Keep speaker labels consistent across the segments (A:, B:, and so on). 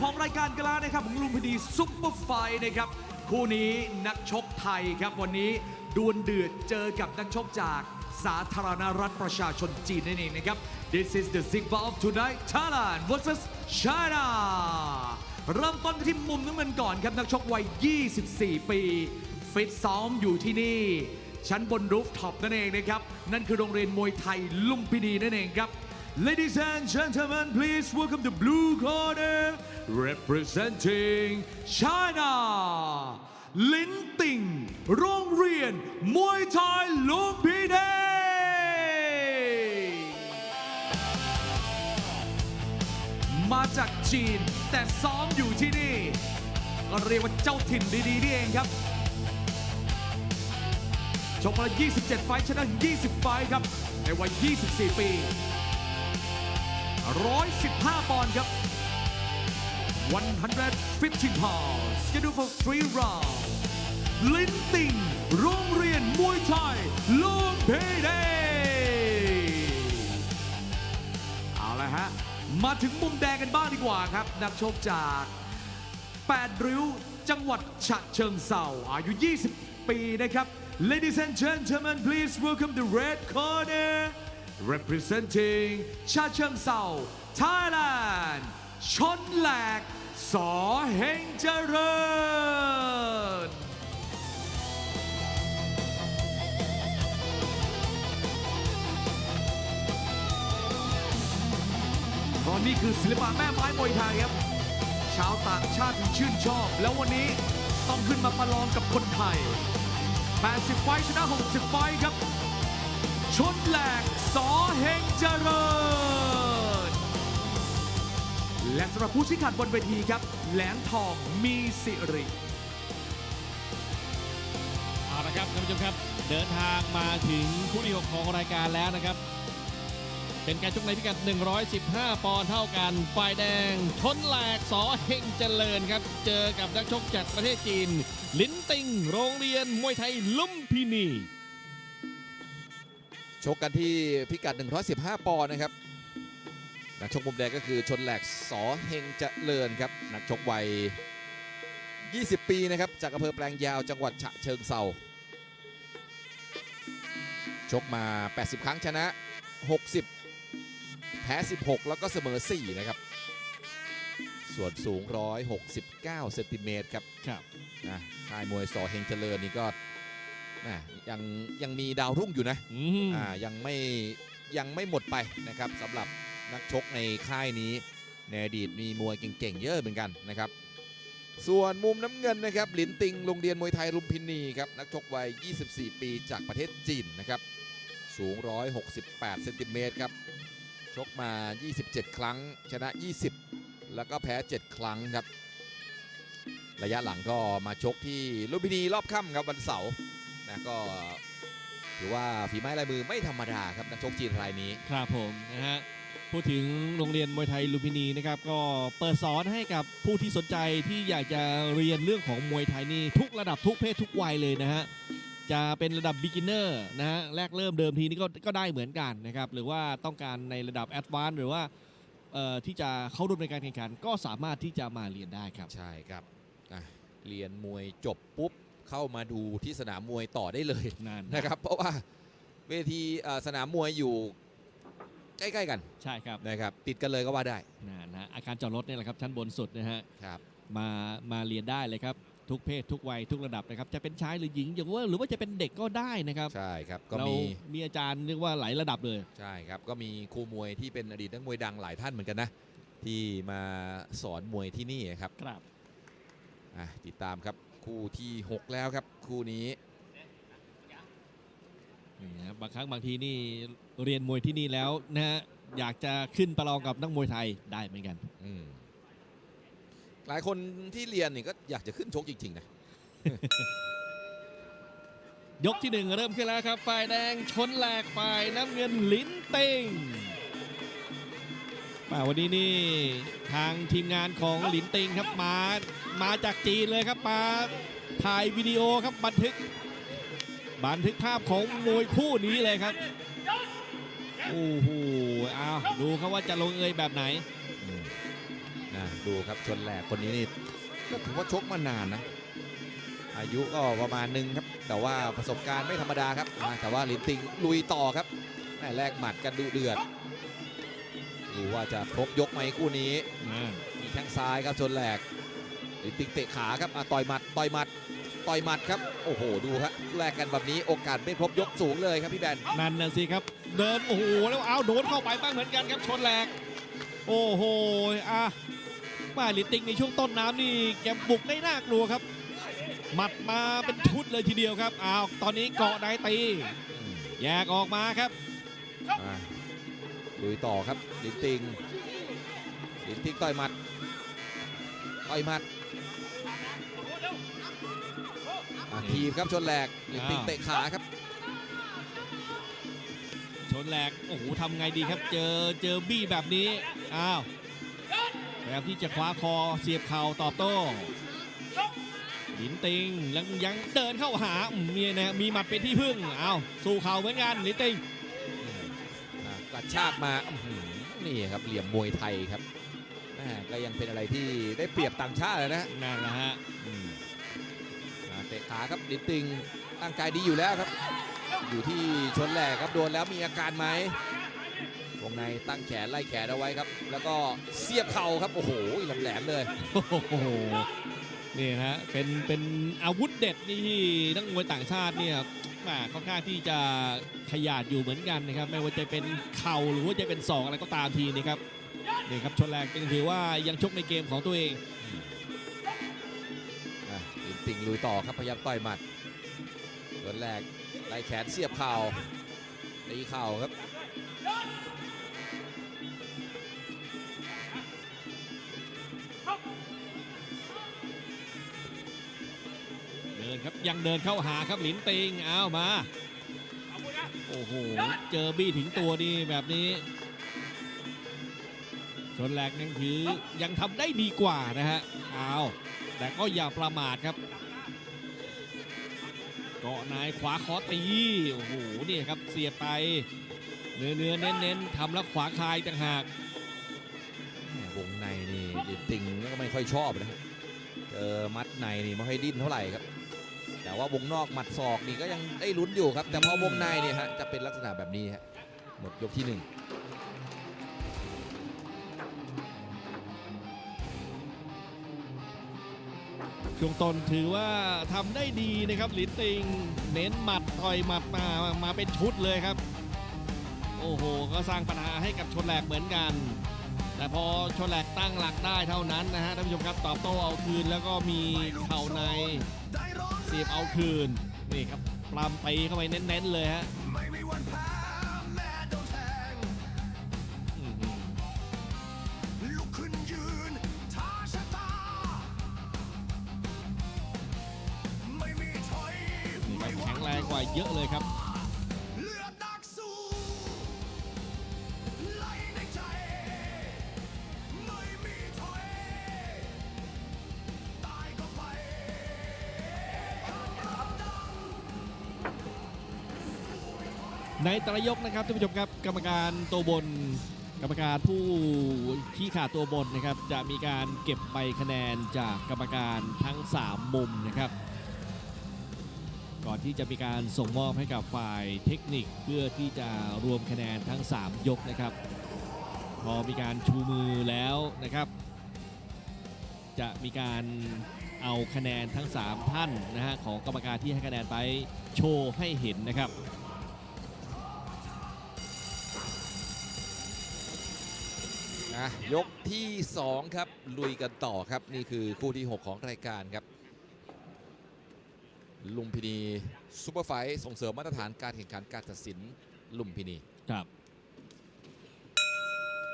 A: ของรายการกันแล้วนะครับของลุมพินีซุปเปอร์ไฟนะครับคู่นี้นักชกไทยครับวันนี้ดวลเดือดเจอกับนักชกจากสาธารณรัฐประชาชนจีนนั่นเองนะครับ This is the Zig Bar of tonight Thailand versus China เริ่มต้นกันที่มุมน้ำเงินก่อนครับ นักชกวัย 24 ปี ฟิตซ้อมอยู่ที่นี่ ชั้นบนรูฟท็อปนั่นเองนะครับ นั่นคือโรงเรียนมวยไทยลุมพินีนั่นเองครับ Ladies and gentlemen please welcome the blue corner representing China ลินติงโรงเรียนมวยไทยลุมพินีมาจากจีน แต่ซ้อมอยู่ที่นี่ ก็เรียกว่าเจ้าถิ่นดีๆนี่เองครับชกมาแล้ว 27 ไฟชนะ 20 ไฟครับ ในวัย 24 ปี 115 ปอนด์ครับ 115 pounds scheduled for three rounds ลินติงโรงเรียนมวยไทยลุมพินีเอาละฮะ มาถึงมุมแดงกันบ้างดีกว่าครับ นักชกจาก8ริ้วจังหวัดฉะเชิงเซาอายุ 20 ปีนะครับ Ladies and gentlemen please welcome the red corner representing ฉะเชิงเซา Thailand ชนแหลก สอเฮงเจริญเพราะนี่คือศิลปะแม่ไม้มวยไทยครับ ชาวต่างชาติชื่นชอบ แล้ววันนี้ต้องขึ้นมาประลองกับคนไทย 80 ไฟชนะ 60 ไฟครับ ชนแหลก สอเฮงเจริญ และสำหรับผู้ชี้ขาดบนเวทีครับ แหลมทองมีสิริ
B: เอาละครับท่านผู้ชมครับ เดินทางมาถึงคู่ที่6ของรายการแล้วนะครับ เป็นการชกในพิกัด 115 ปอนด์เท่ากันฝ่ายแดง ชนแหลกสอเฮงเจริญครับ เจอกับนักชกจากประเทศจีน ลินติง โรงเรียนมวยไทยลุมพินี
C: ชกกันที่พิกัด 115 ปอนด์นะครับนักชกมุมแดงก็คือชนแหลกสอเฮงเจริญครับนักชกวัย 20 ปีนะครับจากอำเภอแปลงยาวจังหวัดฉะเชิงเซาชกมา 80 ครั้งชนะ 60 แพ้ 16 แล้วก็เสมอ 4 นะครับ ส่วนสูง 169 เซนติเมตรครับ
B: ครับ
C: นะค่ายมวยสอเฮงเจริญนี่ก็ แหม่ยังยังมีดาวรุ่งอยู่นะ
B: อืม
C: อ่ายังไม่ยังไม่หมดไปนะครับสำหรับนักชกในค่ายนี้ ในอดีตมีมวยเก่งๆเยอะเหมือนกันนะครับ ส่วนมุมน้ำเงินนะครับหลินติงโรงเรียนมวยไทยลุมพินีครับนักชกวัย 24 ปีจากประเทศจีนนะครับ สูง 168 เซนติเมตรครับ ชกมา 27 ครั้ง ชนะ 20 แล้วก็แพ้ 7 ครั้งครับ ระยะหลังก็มาชกที่ลุมพินีรอบค่ำครับวันเสาร์ นะก็ถือว่าฝีไม้ลายมือไม่ธรรมดาครับนักชกจีนรายนี้
B: ครับผมนะฮะพูดถึงโรงเรียนมวยไทยลุมพินีนะครับก็เปิดสอนให้กับผู้ที่สนใจที่อยากจะเรียนเรื่องของมวยไทยนี่ทุกระดับทุกเพศทุกวัยเลยนะฮะจะเป็นระดับ beginner นะฮะแรกเริ่มเดิมทีนี่ก็ก็ได้เหมือนกันนะครับหรือว่าต้องการในระดับ advanced หรือว่าเอ่อที่จะเข้าร่วมในการแข่งขันก็สามารถที่จะมาเรียนได้ครับ
C: ใช่ครับอะเรียนมวยจบปุ๊บ เข้ามาดูที่สนามมวยต่อได้เลย
B: นั่น
C: นะครับ เพราะว่าเวทีเอ่อสนามมวยอยู่ใกล้ๆกัน
B: ใช่ครับ
C: นะครับติดกันเลยก็ว่าได้
B: นั่นนะอาคารจอดรถเนี่ยแหละครับชั้นบนสุดนะฮะ
C: ครับ
B: มามาเรียนได้เลยครับทุกเพศทุกวัยทุกระดับนะครับจะเป็นชายหรือหญิงอย่างว่าหรือว่าจะเป็นเด็กก็ได้นะครับ
C: ใช่ครับก็
B: เรา
C: มี
B: มีอาจารย์เรียกว่าหลายระดับเลย
C: ใช่ครับก็มีครูมวยที่เป็นอดีตนักมวยดังหลายท่านเหมือนกันนะที่มาสอนมวยที่นี่ครับ
B: ครับ
C: อะติดตามครับ คู่ที่ 6 แล้วครับคู่นี้
B: นี่นะบางครั้งบางทีนี่เรียนมวยที่นี่แล้วนะฮะอยากจะขึ้นประลองกับนักมวยไทยได้เหมือนกัน
C: อืมหลายคนที่เรียนนี่ก็อยากจะขึ้นชกจริงๆนะ
B: ยกที่หนึ่งเริ่มขึ้นแล้วครับ ฝ่ายแดงชนแหลกฝ่ายน้ำเงินลิ้นเต็งมา วันนี้นี่ทางทีมงานของหลินติงครับมา มาจากจีนเลยครับมาถ่ายวิดีโอครับบันทึก บันทึกภาพของมวยคู่นี้เลยครับโอ้โหเอาดูครับว่าจะลงเอยแบบไหน
C: นะดูครับชนแหลกคนนี้นี่ก็ถือว่าชกมานานนะ อายุก็ประมาณหนึงครับ แต่ว่าประสบการณ์ไม่ธรรมดาครับ แต่ว่าลินติงลุยต่อครับแม่แลกหมัดกันดุเดือด ดูว่าจะครบยกไหมคู่นี้
B: นั่น
C: มีแข้งซ้ายครับชนแหลกลินติงเตะขาครับอะต่อยหมัดต่อยหมัดต่อยหมัดครับโอ้โหดูครับแลกกันแบบนี้โอกาสไม่ครบยกสูงเลยครับพี่แบน
B: นั่นน่ะสิครับ เดินโอ้โหแล้วเอาโดนเข้าไปบ้างเหมือนกันครับชนแหลก โอ้โหอะมาลิติกในช่วงต้นน้ำนี่แกบุกได้น่ากลัวครับหมัดมาเป็นชุดเลยทีเดียวครับอ้าวตอนนี้เกาะได้ตี
C: อืม
B: แยกออกมาครับ
C: อะ ลุยต่อครับลินติงลินติงต่อยหมัดต่อยหมัดทีบครับชนแหลกลินติงเตะขาครับ
B: ชนแหลกโอ้โหทำไงดีครับเจอเจอบี้แบบนี้อ้าวพยายามที่จะคว้าคอเสียบเข่าตอบโต้ลินติงยังยังเดินเข้าหามีนะมีหมัดเป็นที่พึ่งอ้าวสู้เข่าเหมือนกันลินติง
C: ระชากมาอื้อหือนี่ครับเหลี่ยมมวยไทยครับแม่ก็ยังเป็นอะไรที่ได้เปรียบต่างชาติเลยนะ
B: นั่นแหละฮะ
C: อืมอะเตะขาครับลินติงร่างกายดีอยู่แล้วครับ อยู่ที่ชนแหลกครับโดนแล้วมีอาการไหมวงในตั้งแขนไล่แขนเอาไว้ครับ แล้วก็เสียบเข่าครับโอ้โหแหลมๆเลย
B: โอ้โหนี่นะฮะเป็นเป็นอาวุธเด็ดนี่ที่นักมวยต่างชาติเนี่ย มาค่อนข้างที่จะขยาดอยู่เหมือนกันนะครับ ไม่ว่าจะเป็นเข่าหรือว่าจะเป็นศอกอะไรก็ตามทีนี่ครับนี่ครับชนแรกยังถือว่ายังชกในเกมของตัวเอง
C: อินติงลุยต่อครับพยายามต่อยหมัดชนแรกไล่แขนเสียบเข่าตีเข่าครับ
B: ครับยังเดินเข้าหาครับหลินติงเอามาโอ้โหเจอบี้ถึงตัวนี่แบบนี้ ชนแรกยังถือยังทำได้ดีกว่านะฮะเอาแต่ก็อย่าประมาทครับเกาะนายขวาขอตีโอ้โหนี่ครับเสียบไป เนื้อเนื้อเน้นเน้นๆทำแล้วขวาคายต่างหาก
C: วงในนี่ลินติงก็ไม่ค่อยชอบนะเจอมัดในนี่ไม่ค่อยดิ้นเท่าไหร่ครับ แต่ว่าวงนอกหมัดศอกนี่ก็ยังได้ลุ้นอยู่ครับ แต่พอวงในเนี่ยฮะจะเป็นลักษณะแบบนี้ฮะหมดยกที่หนึ่ง
B: ช่วงต้นถือว่าทำได้ดีนะครับหลินติง เน้นหมัดต่อยหมัดมามาเป็นชุดเลยครับ โอ้โห ก็สร้างปัญหาให้กับชนแหลกเหมือนกัน แต่พอชนแหลกตั้งหลักได้เท่านั้นนะฮะท่านผู้ชมครับตอบโต้เอาคืนแล้วก็มีเข่าใน เสียบเอาคืน นี่ครับปลามไปเข้าไปเน้นๆเลยฮะแข็งแรงกว่าเยอะเลยครับ
D: ใน
B: แตรยกนะครับท่านผู้ชมครับกรรมการตัวบน กรรมการผู้ขี้ขาดตัวบนนะครับ จะมีการเก็บใบคะแนนจากกรรมการทั้ง 3 มุมนะครับ ก่อนที่จะมีการส่งมอบให้กับฝ่ายเทคนิคเพื่อที่จะรวมคะแนนทั้ง 3 ยกนะครับ พอมีการชูมือแล้วนะครับ จะมีการเอาคะแนนทั้ง 3 ท่านนะฮะของกรรมการที่ให้คะแนนไปโชว์ให้เห็นนะครับ
C: อะยกที่ 2 ครับ ลุยกันต่อครับ นี่คือคู่ที่ 6 ของรายการครับ ลุมพินีซูเปอร์ไฟท์ส่งเสริมมาตรฐานการแข่งขันการตัดสินลุมพินี
B: ครับ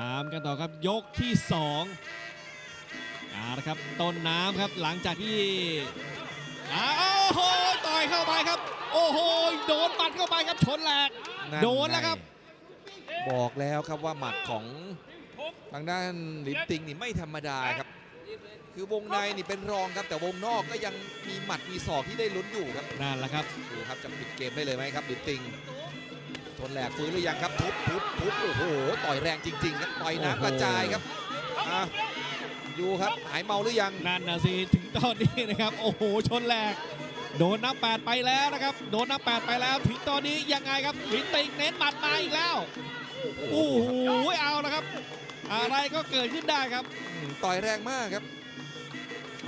B: ตามกันต่อครับยกที่2เอาละครับต้นน้ำครับหลังจากที่อ้าวโอ้โหต่อยเข้าไปครับ โอ้โหโดนปัดเข้าไปครับชนแหลกโดนแล้วครับ
C: บอกแล้วครับว่าหมัดของ ทางด้านลินติงนี่ไม่ธรรมดาครับ คือวงในนี่เป็นรองครับ แต่วงนอกก็ยังมีหมัดมีศอกที่ได้ลุ้นอยู่ครับ
B: นั่นแหละครับ
C: ดูครับจะปิดเกมได้เลยไหมครับลินติงชนแหลกฟื้นหรือยังครับทุบทุบทุบโอ้โหต่อยแรงจริงๆครับต่อยน้ำกระจายครับอะดูครับหายเมาหรือยัง
B: นั่นนะสิถึงตอนนี้นะครับโอ้โหชนแหลกโดนนับแปดไปแล้วนะครับ โดนนับแปดไปแล้ว ถึงตอนนี้ยังไงครับลินติงเน้นหมัดมาอีกแล้วโอ้โหเอาละครับ อะไรก็เกิดขึ้นได้ครับ
C: อืมต่อยแรงมากครับ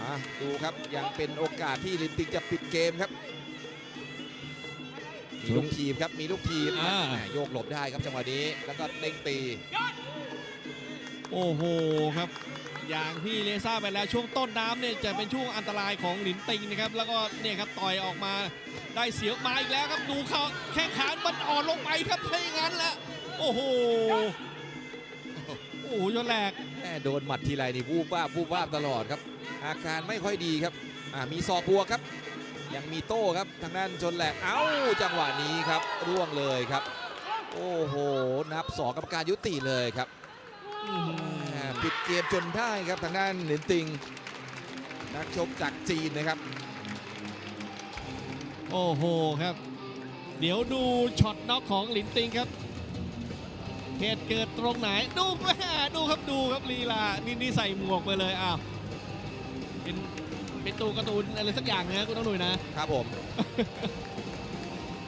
C: อะดูครับยังเป็นโอกาสที่ลินติงจะปิดเกมครับ มีลูกทีมครับมีลูกทีม
B: อ่า
C: แหม่โยกหลบได้ครับจังหวะนี้แล้วก็เด้งตี
B: โอ้โหครับ อย่างที่เลซ่าไปแล้วช่วงต้นน้ำเนี่ยจะเป็นช่วงอันตรายของหลินติงนะครับ แล้วก็เนี่ยครับต่อยออกมาได้เสียวมาอีกแล้วครับดูเขาแข้งขามันอ่อนลงไปครับถ้าอย่างนั้นแหละโอ้โหโอ้โหชนแหลก
C: แม่โดนหมัดทีไรนี่วูบวาบวูบวาบตลอดครับ อาการไม่ค่อยดีครับอ่ามีศอกบวกครับ ยังมีโต้ครับทางด้านชนแหลกเอ้าจังหวะนี้ครับร่วงเลยครับ โอ้โหนับสองกรรมการยุติเลยครับ
B: อื้อหือ
C: อ่าปิดเกมจนได้ครับทางด้านหลินติง นักชกจากจีนนะครับ
B: โอ้โหครับ เดี๋ยวดูช็อตน็อกของหลินติงครับ เหตุเกิดตรงไหนดูแม่ดูครับดูครับลีลานี่นี่ใส่หมวกไปเลยอ้าวเป็นเป็นตัวการ์ตูนอะไรสักอย่างนะคุณต้องหนุ่ยนะ
C: ครับผม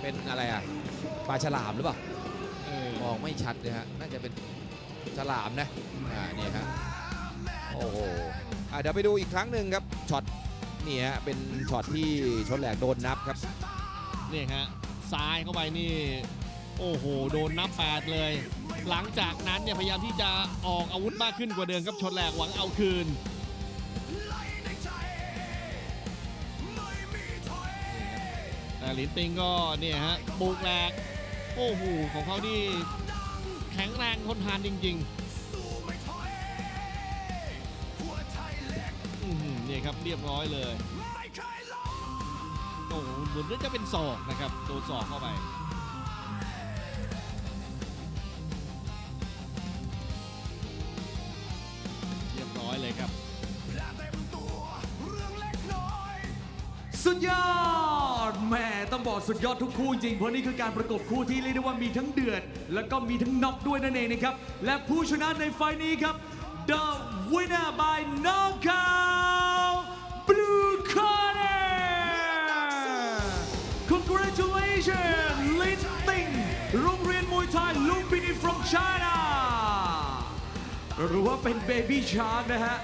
C: เป็นอะไรอะปลาฉลามหรือเปล่า
B: เออ
C: มองไม่ชัดเลยฮะน่าจะเป็นฉลามนะอ่านี่ฮะโอ้โหอ่าเดี๋ยวไปดูอีกครั้งหนึ่งครับช็อตนี่ฮะเป็นช็อตที่ชนแหลกโดนนับครับ
B: นี่ฮะซ้ายเข้าไปนี่ โอ้โห โดนนับแปดเลย หลังจากนั้นเนี่ยพยายามที่จะออกอาวุธมากขึ้นกว่าเดิมครับชนแหลกหวังเอาคืนแต่หลินติงก็เนี่ยฮะบุกแหลกโอ้โหของเขานี่แข็งแรงทนทานจริงๆอื้อหือเนี่ยครับเรียบร้อยเลยโอ้โหเหมือนจะเป็นศอกนะครับโดนศอกเข้าไป
A: สุดยอดทุกคู่จริงเพราะนี่คือการประกบคู่ที่เรียกได้ว่ามีทั้งเดือดแล้วก็มีทั้งน็อกด้วยนั่นเองนะครับและผู้ชนะในไฟล์นี้ครับ The winner by knockout Blue Corner Congratulations ลินติงโรงเรียนมวยไทยลุมพินี from China หรือว่าเป็น Baby Shark นะฮะ